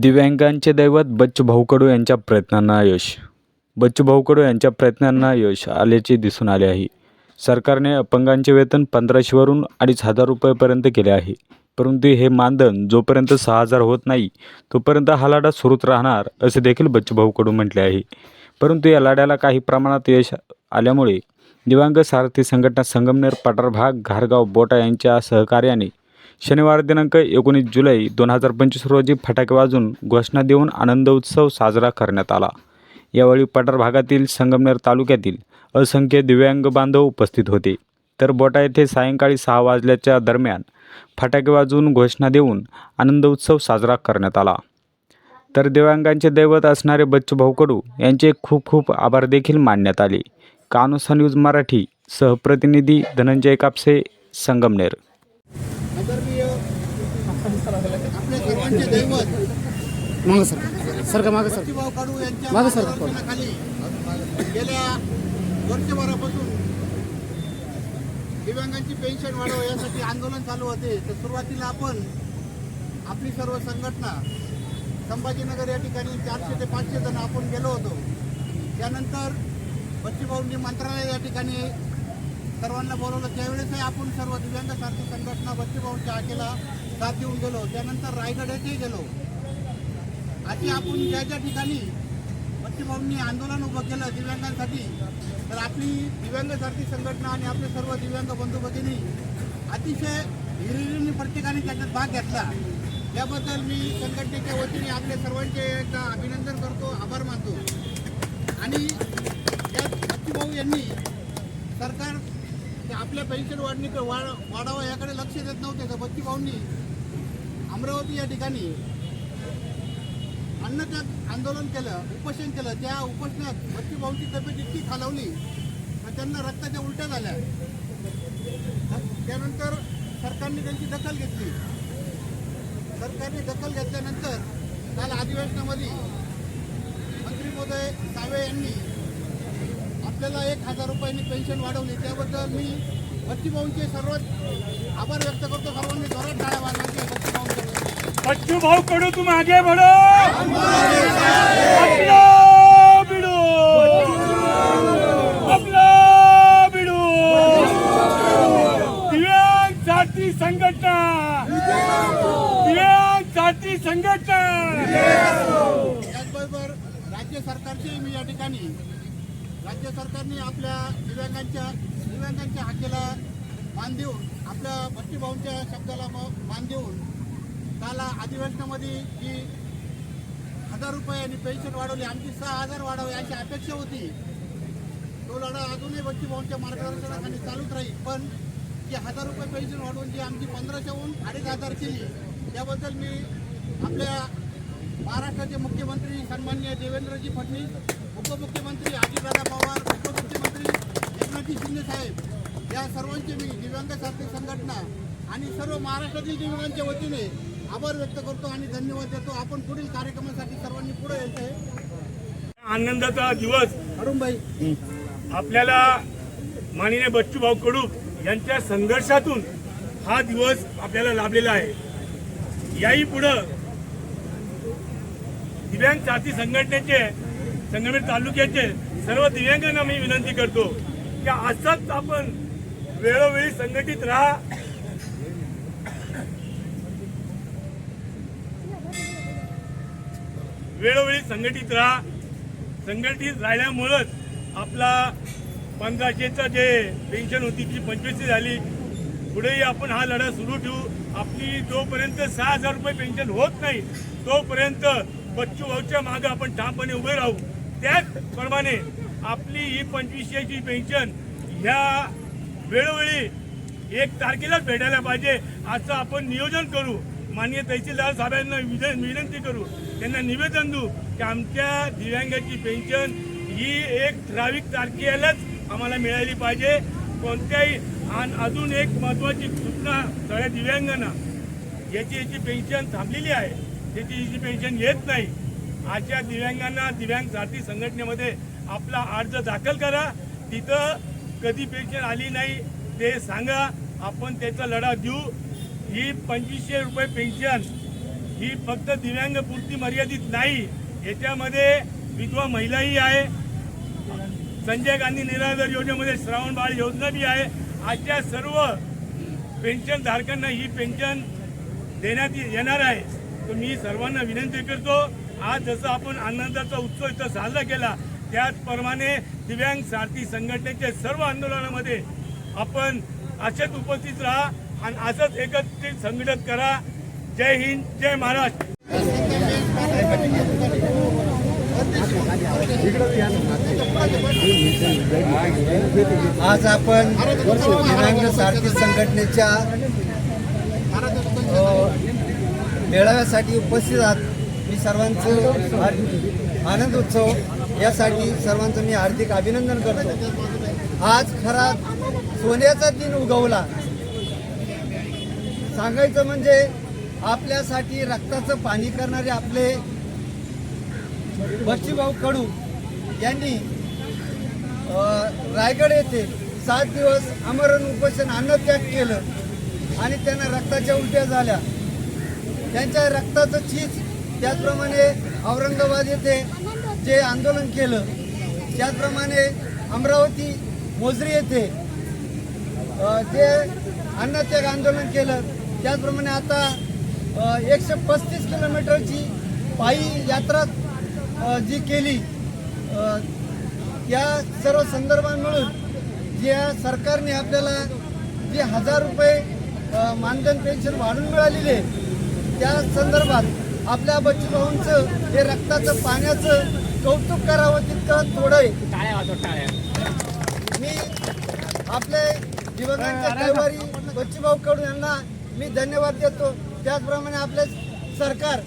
दिव्यांगांचे दैवत बच्चूभाऊ कडू यांच्या प्रयत्नांना यश. बच्चूभाऊ कडू यांच्या प्रयत्नांना यश आल्याचे दिसून आले आहे. सरकारने अपंगांचे वेतन पंधराशेवरून अडीच हजार रुपयेपर्यंत केले आहे. परंतु हे मानधन जोपर्यंत सहा हजार होत नाही तोपर्यंत हा लढा सुरूच राहणार असे देखील बच्चूभाऊ कडू म्हटले आहे. परंतु या लाड्याला काही प्रमाणात यश आल्यामुळे दिव्यांग सारथी संघटना संगमनेर पठारभाग घारगाव बोटा यांच्या सहकार्याने शनिवार दिनांक एकोणीस जुलै दोन हजार पंचवीस रोजी फटाके वाजून घोषणा देऊन आनंद उत्सव साजरा करण्यात आला. यावेळी पठार भागातील संगमनेर तालुक्यातील असंख्य दिव्यांग बांधव उपस्थित होते. तर बोटा येथे सायंकाळी सहा वाजल्याच्या दरम्यान फटाके वाजवून घोषणा देऊन आनंद उत्सव साजरा करण्यात आला. तर दिव्यांगांचे दैवत असणारे बच्चू कडू यांचे खूप खूप आभार देखील मानण्यात आले. कानुसा न्यूज मराठी सहप्रतिनिधी धनंजय कापसे संगमनेर. आदरणीय आपले सर्वांचे दैवत. मागं सर. सर का मागं सर. प्रतिभाव काढू यांच्या मागं सर, मार्गदर्शनाखाली गेल्या वर्षभरापासून दिव्यांगांची पेन्शन वाढव यासाठी आंदोलन चालू होते. तर सुरुवातीला आपण आपली सर्व संघटना संभाजीनगर या ठिकाणी चारशे ते पाचशे जण आपण गेलो होतो. त्यानंतर बच्चूभाऊंनी मंत्रालय या ठिकाणी सर्वांना बोलवलं. त्यावेळेसही आपण सर्व दिव्यांग सारखी संघटना बच्चूभाऊंच्या हाकेला साथ देऊन गेलो त्यानंतर रायगड येथेही गेलो. आधी आपण ज्या ज्या ठिकाणी बच्चूभाऊंनी आंदोलन उभं केलं दिव्यांगांसाठी तर आपली दिव्यांग सारखी संघटना आणि आपले सर्व दिव्यांग बंधू भगिनी अतिशय हिरिरीने प्रत्येकाने त्याच्यात भाग घेतला. त्याबद्दल मी संघटनेच्या वतीने आपले सर्वांचे एकदा अभिनंदन करतो आभार मानतो. आणि यात बच्चूभाऊ यांनी सरकार ते आपल्या पेन्शन वाढणी वाढ वाढावं याकडे लक्ष देत नव्हते तर बच्चूभाऊंनी अमरावती या ठिकाणी अन्नत्याग आंदोलन केलं उपोषण केलं. त्या उपोषणात बच्चूभाऊची तब्येत इतकी खालावली तर त्यांना रक्ताच्या उलट्या झाल्या. त्यानंतर सरकारने त्यांची दखल घेतली. सरकारने दखल घेतल्यानंतर काल अधिवेशनामध्ये मंत्री महोदय सावे यांनी आपल्याला एक हजार रुपयांनी पेन्शन वाढवली. त्याबद्दल मी बच्चूभाऊंचे सर्वात आभार व्यक्त करतो. सर्वांनी जोरात टाळ्या वाजवायचे बच्चूभाऊंचे बच्चू भाऊ कडू तुम आगे बढ़ो साथी संघटना. साथी संघटना. त्याचबरोबर राज्य सरकारची मी या ठिकाणी राज्य सरकारने आपल्या दिव्यांगांच्या दिव्यांगांच्या हाकेला मान देऊन आपल्या भट्टीभाऊंच्या शब्दाला मान देऊन काल अधिवेशनामध्ये जी हजार रुपये आणि पेन्शन वाढवली आमची सहा हजार वाढावी अशी अपेक्षा होती. तो लढा अजूनही भट्टीभाऊंच्या मार्गदर्शनाखाली चालूच राहील. पण जी हजार रुपये पेन्शन वाढवून जी आमची पंधराशेहून अडीच हजार केली त्याबद्दल मी आपल्या महाराष्ट्राचे मुख्यमंत्री सन्मान्य देवेंद्रजी फडणवीस उपमुख्यमंत्री अजितदादा पवार उपमुख्यमंत्री एकनाथजी शिंदे साहेब या सर्वांचे मी दिव्यांग सारथी संघटना आणि सर्व महाराष्ट्रातील दिव्यांगांच्या वतीने आभार व्यक्त करतो आणि धन्यवाद देतो. आपण पुढील कार्यक्रमासाठी सर्वांनी पुढे यायचं आहे आनंदाचा दिवस. अरुणभाई आपल्याला माननीय बच्चू भाऊ कडू यांच्या संघर्षातून हा दिवस आपल्याला लाभलेला आहे. याही पुढं दिव्यांग साथी संघटनेचे संगमेर तालुक्याचे सर्व दिव्यांगांना मी विनंती करतो की असंच आपण वेळोवेळी संघटित राहा. वेळोवेळी संघटित राहा. संघटित राहिल्यामुळंच आपला पंधराशेचं जे पेन्शन होती ती पंचवीसशे झाली. पुढेही आपण हा लढा सुरू ठेवू. आपली जोपर्यंत सहा हजार रुपये पेन्शन होत नाही तोपर्यंत बच्चू भाऊच्या मागं आपण ठामपणे उभे राहू. त्याचप्रमाणे आपली ही पंचवीसशेची पेन्शन ह्या वेळोवेळी एक तारखेलाच भेटायला पाहिजे असं आपण नियोजन करू. माननीय तहसीलदार साहेबांना विनंती करू. त्यांना निवेदन देऊ की आमच्या दिव्यांगाची पेन्शन ही एक ठराविक तारखेलाच आम्हाला मिळाली पाहिजे. कोणत्याही आणि अजून एक महत्वाची सूचना सगळ्या दिव्यांगांना याची याची पेन्शन थांबलेली आहे. त्याची पेन्शन येत नाही आजच्या दिव्यांगांना दिव्यांग साथी संघटनेमध्ये आपला अर्ज दाखल करा. तिथं कधी पेन्शन आली नाही ते सांगा. आपण त्याचा लढा देऊ. ही पंचवीसशे रुपये पेन्शन ही फक्त दिव्यांगपुरती मर्यादित नाही. याच्यामध्ये विधवा महिलाही आहे. संजय गांधी निराधार योजनेमध्ये श्रावण बाळ योजना बी आहे. आजच्या सर्व पेन्शन धारकांना ही पेन्शन देण्यात येणार आहे. तर मी सर्वांना विनंती करतो आज जसं आपण आनंदाचा उत्सव इथं साजरा केला त्याचप्रमाणे दिव्यांग सारथी संघटनेच्या सर्व आंदोलनामध्ये आपण असेच उपस्थित राहा आणि असंच एकत्रित संघटन करा. जय हिंद जय महाराष्ट्र. आज आपण दिव्यांग सारथी संघटनेच्या मेळाव्यासाठी उपस्थित आहात. मी सर्वांचं आनंद उत्सव. यासाठी सर्वांचं मी हार्दिक अभिनंदन करतो. आज खरा सोन्याचा दिन उगवला. सांगायचं म्हणजे आपल्यासाठी रक्ताचं पाणी करणारे आपले बच्चूभाऊ कडू यांनी रायगड येथे सात दिवस अमरण उपोषण अन्नत्याग केलं आणि त्यांना रक्ताच्या उलट्या झाल्या. त्यांच्या रक्ताचं चीज त्याचप्रमाणे औरंगाबाद येथे जे आंदोलन केलं त्याचप्रमाणे अमरावती मोजरी येथे जे अन्नत्याग आंदोलन केलं त्याचप्रमाणे आता एकशे पस्तीस किलोमीटरची पायी यात्रा जी केली या सर्व संदर्भात मिळून ज्या सरकारने आपल्याला जे हजार रुपये मानधन पेन्शन वाढून मिळालेली आहे त्या संदर्भात आपल्या बच्चूभाऊंचं हे रक्ताचं पाण्याचं कौतुक करावं तितकं थोडं आहे. मी आपले दिवंगत कैवारी बच्चूभाऊ कडू यांना मी धन्यवाद देतो. त्याचप्रमाणे आपले सरकार